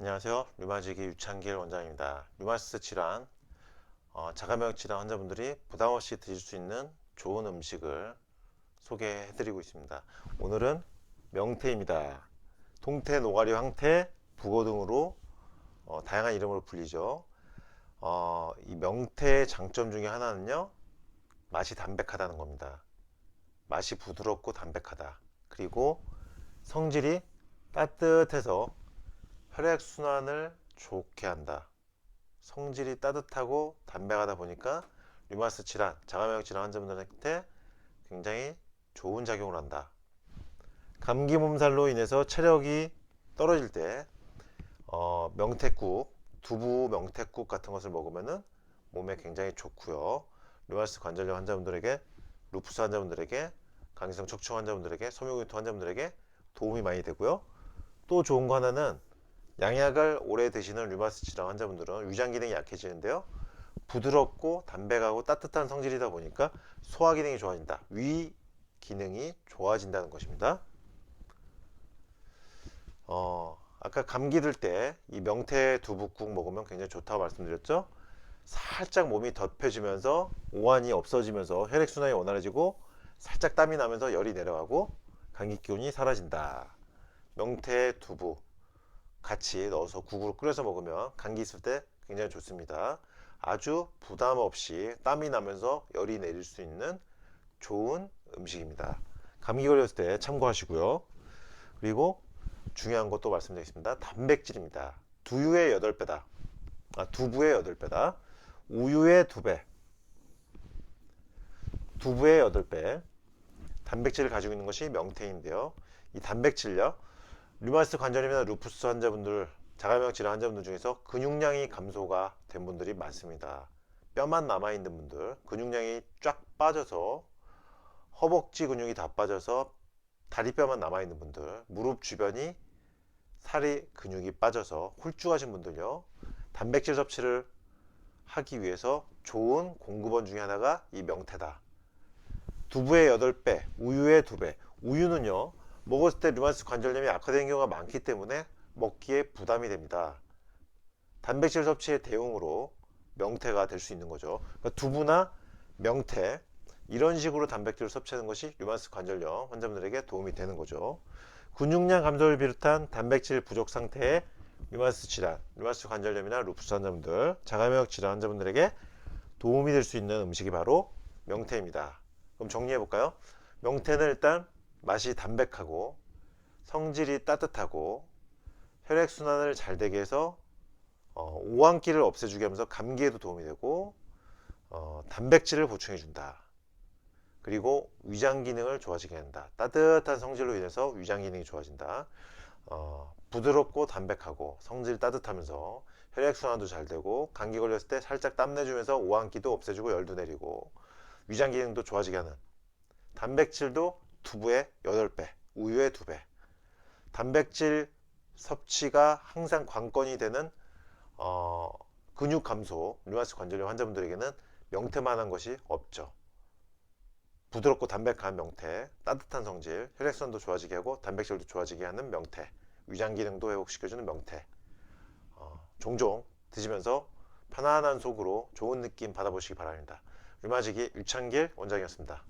안녕하세요. 류마지기 유창길 원장입니다. 류마티스 질환, 어, 자가면역 질환 환자분들이 부담 없이 드실 수 있는 좋은 음식을 소개해드리고 있습니다. 오늘은 명태입니다. 동태, 노가리, 황태, 북어 등으로 어, 다양한 이름으로 불리죠. 어, 이 명태의 장점 중에 하나는요, 맛이 담백하다는 겁니다. 맛이 부드럽고 담백하다. 그리고 성질이 따뜻해서 혈액순환을 좋게 한다. 성질이 따뜻하고 담백하다 보니까 류마스 질환, 자가면역 질환 환자분들한테 굉장히 좋은 작용을 한다. 감기 몸살로 인해서 체력이 떨어질 때 어, 명태국, 두부 명태국 같은 것을 먹으면은 몸에 굉장히 좋고요. 류마스 관절염 환자분들에게, 루푸스 환자분들에게, 강기성 척추 환자분들에게, 소묘기토 환자분들에게 도움이 많이 되고요. 또 좋은 거 하나는 양약을 오래 드시는 류마스 질환 환자분들은 위장 기능이 약해지는데요. 부드럽고 담백하고 따뜻한 성질이다 보니까 소화 기능이 좋아진다. 위 기능이 좋아진다는 것입니다. 어, 아까 감기 들 때 이 명태 두부국 먹으면 굉장히 좋다고 말씀드렸죠. 살짝 몸이 덮여지면서 오한이 없어지면서 혈액순환이 원활해지고 살짝 땀이 나면서 열이 내려가고 감기 기운이 사라진다. 명태 두부 같이 넣어서 국으로 끓여서 먹으면 감기 있을 때 굉장히 좋습니다. 아주 부담 없이 땀이 나면서 열이 내릴 수 있는 좋은 음식입니다. 감기 걸렸을 때 참고하시고요. 그리고 중요한 것도 말씀드리겠습니다. 단백질입니다. 두유의 8배다. 아, 두부의 8배다. 우유의 2배. 두부의 8배. 단백질을 가지고 있는 것이 명태인데요. 이 단백질요. 류마티스 관절염이나 루푸스 환자분들, 자가면역 질환 환자분들 중에서 근육량이 감소가 된 분들이 많습니다. 뼈만 남아 있는 분들, 근육량이 쫙 빠져서 허벅지 근육이 다 빠져서 다리뼈만 남아 있는 분들, 무릎 주변이 살이 근육이 빠져서 홀쭉하신 분들요. 단백질 섭취를 하기 위해서 좋은 공급원 중에 하나가 이 명태다. 두부의 8배, 우유의 2배. 우유는요. 먹었을 때 류마티스 관절염이 악화되는 경우가 많기 때문에 먹기에 부담이 됩니다. 단백질 섭취의 대용으로 명태가 될 수 있는 거죠. 그러니까 두부나 명태 이런 식으로 단백질을 섭취하는 것이 류마티스 관절염 환자분들에게 도움이 되는 거죠. 근육량 감소를 비롯한 단백질 부족 상태의 류마티스 질환, 류마티스 관절염이나 루푸스 환자분들, 자가면역 질환 환자분들에게 도움이 될 수 있는 음식이 바로 명태입니다. 그럼 정리해 볼까요? 명태는 일단 맛이 담백하고 성질이 따뜻하고 혈액순환을 잘 되게 해서 어, 오한기를 없애주게 하면서 감기에도 도움이 되고 어, 단백질을 보충해 준다. 그리고 위장 기능을 좋아지게 한다. 따뜻한 성질로 인해서 위장 기능이 좋아진다. 어, 부드럽고 담백하고 성질 따뜻하면서 혈액순환도 잘 되고 감기 걸렸을 때 살짝 땀내주면서 오한기도 없애주고 열도 내리고 위장 기능도 좋아지게 하는 단백질도 두부의 8배, 우유의 2배. 단백질 섭취가 항상 관건이 되는 어, 근육 감소, 류마티스 관절염 환자분들에게는 명태만한 것이 없죠. 부드럽고 담백한 명태, 따뜻한 성질, 혈액순환도 좋아지게 하고 단백질도 좋아지게 하는 명태, 위장 기능도 회복시켜주는 명태. 어, 종종 드시면서 편안한 속으로 좋은 느낌 받아보시기 바랍니다. 류마지기 유창길 원장이었습니다.